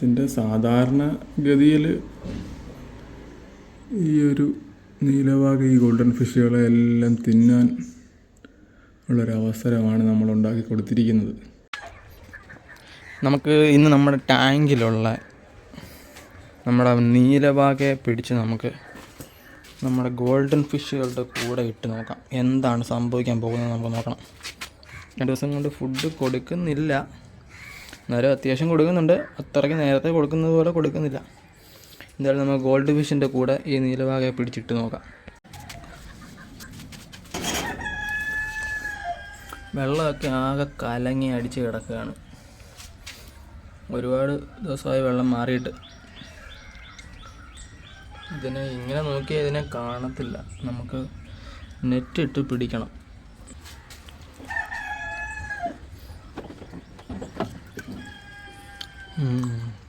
ഇതിന്റെ സാധാരണ ഗതിയിൽ ഈ ഒരു നീലവാക ഈ ഗോൾഡൻ ഫിഷുകളെ എല്ലാം തിന്നാൻ ഉള്ളൊരവസരമാണ് നമ്മൾ ഉണ്ടാക്കി കൊടുത്തിരിക്കുന്നത്. നമുക്ക് ഇന്ന് നമ്മുടെ ടാങ്കിലുള്ള നമ്മുടെ നീലവാകയെ പിടിച്ച് നമുക്ക് നമ്മുടെ ഗോൾഡൻ ഫിഷുകളുടെ കൂടെ ഇട്ട് നോക്കാം. എന്താണ് സംഭവിക്കാൻ പോകുന്നത് നമുക്ക് നോക്കണം. രണ്ട് ദിവസം കൊണ്ട് ഫുഡ് കൊടുക്കുന്നില്ല. എന്നാലും അത്യാവശ്യം കൊടുക്കുന്നുണ്ട്. അത്രയ്ക്ക് നേരത്തെ കൊടുക്കുന്നത് പോലെ കൊടുക്കുന്നില്ല. എന്തായാലും നമ്മൾ ഗോൾഡ് ഫിഷിന്റെ കൂടെ ഈ നീലവാകയെ പിടിച്ചിട്ട് നോക്കാം. വെള്ളമൊക്കെ ആകെ കലങ്ങി അടിച്ച് കിടക്കുകയാണ്. ഒരുപാട് ദിവസമായി വെള്ളം മാറിയിട്ട്. ഇതിനെ ഇങ്ങനെ നോക്കിയാൽ ഇതിനെ കാണത്തില്ല. നമുക്ക് നെറ്റ് ഇട്ട് പിടിക്കണം.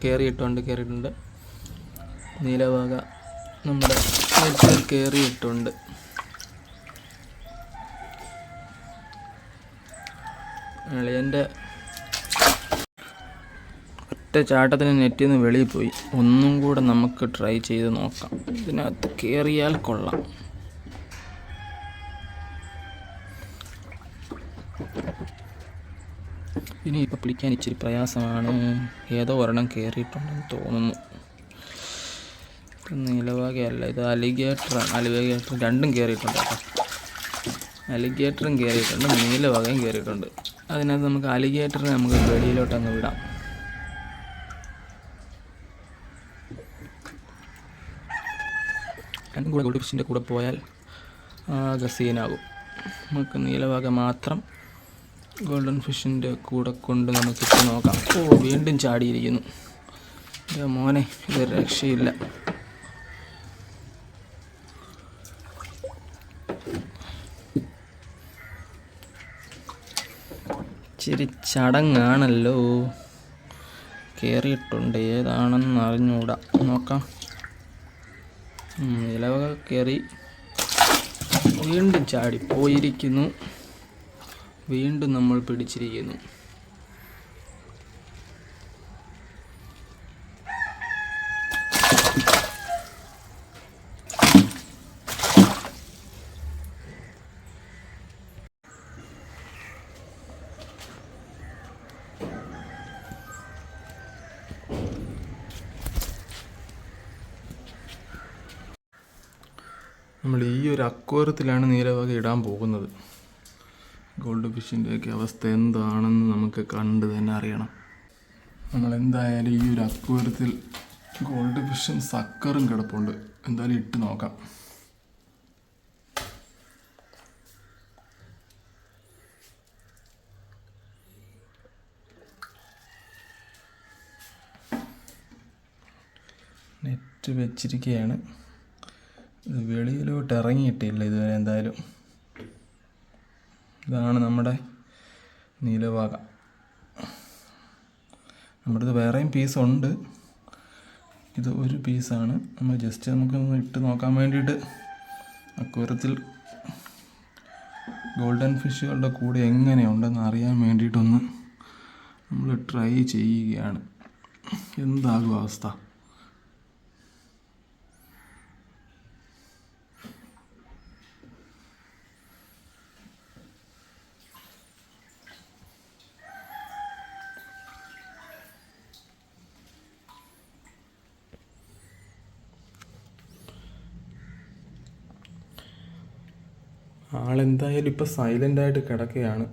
കയറിയിട്ടുണ്ട് കയറിയിട്ടുണ്ട് നീലവാക നമ്മുടെ കയറിയിട്ടുണ്ട് എന്റെ ഒറ്റ ചാട്ടത്തിന് നെറ്റിൽ നിന്ന് വെളിയിൽ പോയി. ഒന്നും കൂടെ നമുക്ക് ട്രൈ ചെയ്ത് നോക്കാം. ഇതിനകത്ത് കയറിയാൽ കൊള്ളാം. ഇനി ഇപ്പം പിടിക്കാൻ ഇച്ചിരി പ്രയാസമാണ്. ഏതോ ഒരെണ്ണം കയറിയിട്ടുണ്ടെന്ന് തോന്നുന്നു. ഇത് ഇത് അലിഗേറ്ററാണ്. അലിഗേറ്റർ രണ്ടും കയറിയിട്ടുണ്ട് അലിഗേറ്ററും കയറിയിട്ടുണ്ട് നീലവകയും കയറിയിട്ടുണ്ട് അതിനകത്ത് നമുക്ക് അലിഗേറ്ററിനെ നമുക്ക് വെളിയിലോട്ട് അങ്ങ് വിടാം. രണ്ടും കൂടെ കൂടെ പോയാൽ ആകെ സീനാകും നമുക്ക് നീലവക മാത്രം ഗോൾഡൻ ഫിഷിന്റെ കൂടെ കൊണ്ട് നമുക്ക് ഇപ്പോൾ നോക്കാം. ഓ വീണ്ടും ചാടിയിരിക്കുന്നു. എന്റെ മോനെ ഇത് രക്ഷയില്ല. ഇച്ചിരി ചടങ്ങാണല്ലോ. കയറിയിട്ടുണ്ട് ഏതാണെന്ന് അറിഞ്ഞൂടാ. നോക്കാം. ഇലവ കയറി വീണ്ടും ചാടി പോയിരിക്കുന്നു വീണ്ടും നമ്മൾ പിടിച്ചിരിക്കുന്നു. നമ്മൾ ഈ ഒരു അക്വറത്തിലാണ് നീലവക ഇടാൻ പോകുന്നത്. ഗോൾഡ് ഫിഷിന്റെയൊക്കെ അവസ്ഥ എന്താണെന്ന് നമുക്ക് കണ്ട് തന്നെ അറിയണം. നമ്മൾ എന്തായാലും ഈ ഒരു അക്വരത്തിൽ ഗോൾഡ് ഫിഷും സക്കറും കിടപ്പുണ്ട്. എന്തായാലും ഇട്ട് നോക്കാം. നെറ്റ് വെച്ചിരിക്കുകയാണ് വെളിയിലോട്ട് ഇറങ്ങിയിട്ടില്ല ഇതുവരെ എന്തായാലും. ഇതാണ് നമ്മുടെ നീലവാക. നമ്മുടെ ഇത് വേറെയും പീസ് ഉണ്ട്. ഇത് ഒരു പീസാണ് നമ്മൾ ജസ്റ്റ് നമുക്കൊന്ന് ഇട്ട് നോക്കാൻ വേണ്ടിയിട്ട് അക്കൂരത്തിൽ ഗോൾഡൻ ഫിഷുകളുടെ കൂടെ എങ്ങനെയുണ്ടെന്ന് അറിയാൻ വേണ്ടിയിട്ടൊന്ന് നമ്മൾ ട്രൈ ചെയ്യുകയാണ്. എന്താകും അവസ്ഥ? ആളെന്തായാലും ഇപ്പോൾ സൈലന്റ് ആയിട്ട് കിടക്കുകയാണ്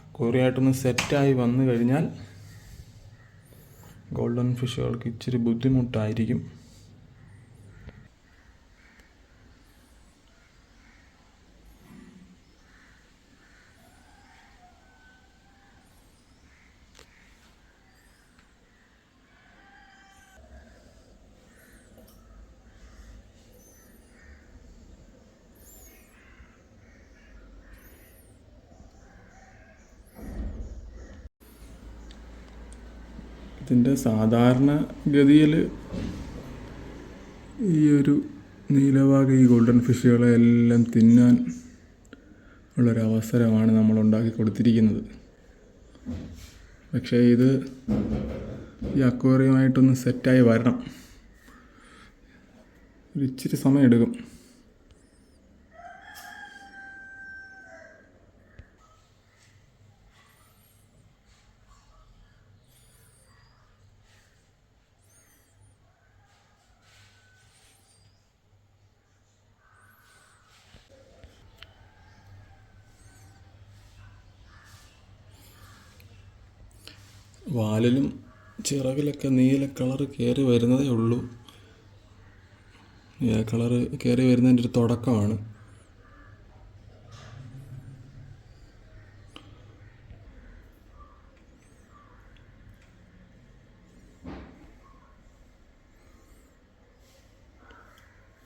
അക്വറിയായിട്ടൊന്ന് സെറ്റായി വന്നു കഴിഞ്ഞാൽ ഗോൾഡൻ ഫിഷുകൾക്ക് ഇച്ചിരി ബുദ്ധിമുട്ടായിരിക്കും. ഇതിന്റെ സാധാരണ ഗതിയിൽ ഈ ഒരു നീലവാക ഈ ഗോൾഡൻ ഫിഷുകളെ എല്ലാം തിന്നാൻ ഉള്ളൊരവസരമാണ് നമ്മൾ ഉണ്ടാക്കി കൊടുത്തിരിക്കുന്നത്. പക്ഷേ ഇത് ഈ അക്വേറിയമായിട്ടൊന്ന് സെറ്റായി വരണം. ഒരു ഇച്ചിരി വാലിലും ചിറകിലൊക്കെ നീല കളർ കയറി വരുന്നതേ ഉള്ളൂ. നീല കളർ കയറി വരുന്നതിന്റെ ഒരു തുടക്കമാണ്.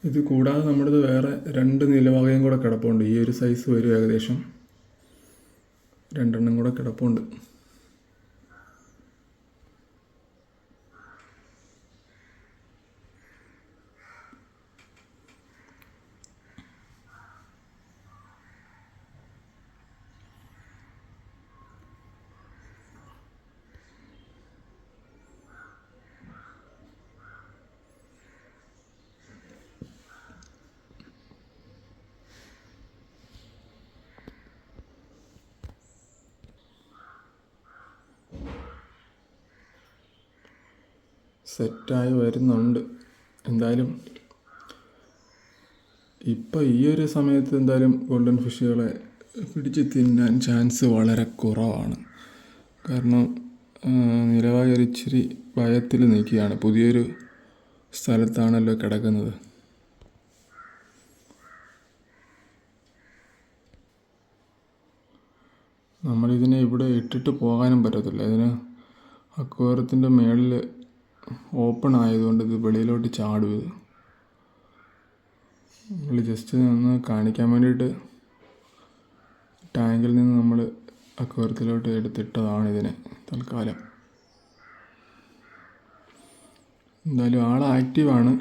ഇത് കൂടാതെ നമ്മുടേത് വേറെ രണ്ട് നിലവകയും കൂടെ കിടപ്പുണ്ട്. ഈ ഒരു സൈസ് വരും ഏകദേശം. രണ്ടെണ്ണം കൂടെ കിടപ്പുണ്ട്. സെറ്റായി വരുന്നുണ്ട്. എന്തായാലും ഇപ്പം ഈ ഒരു സമയത്ത് എന്തായാലും ഗോൾഡൻ ഫിഷുകളെ പിടിച്ച് തിന്നാൻ ചാൻസ് വളരെ കുറവാണ്. കാരണം നിലവായി ഒരു ഇച്ചിരി ഭയത്തിൽ നിൽക്കുകയാണ്. പുതിയൊരു സ്ഥലത്താണല്ലോ കിടക്കുന്നത്. നമ്മളിതിനെ ഇവിടെ ഇട്ടിട്ട് പോകാനും പറ്റത്തില്ല. ഇതിന് അക്വേറത്തിന്റെ മേളിൽ ഓപ്പൺ ആയതുകൊണ്ട് ഇത് വെളിയിലോട്ട് ചാടും ഇത് നമ്മൾ ജസ്റ്റ് ഒന്ന് കാണിക്കാൻ വേണ്ടിയിട്ട് ടാങ്കിൽ നിന്ന് നമ്മൾ അക്വേറിയത്തിലോട്ട് എടുത്തിട്ടതാണ് ഇതിനെ തൽക്കാലം. എന്തായാലും ആൾ ആക്റ്റീവാണ്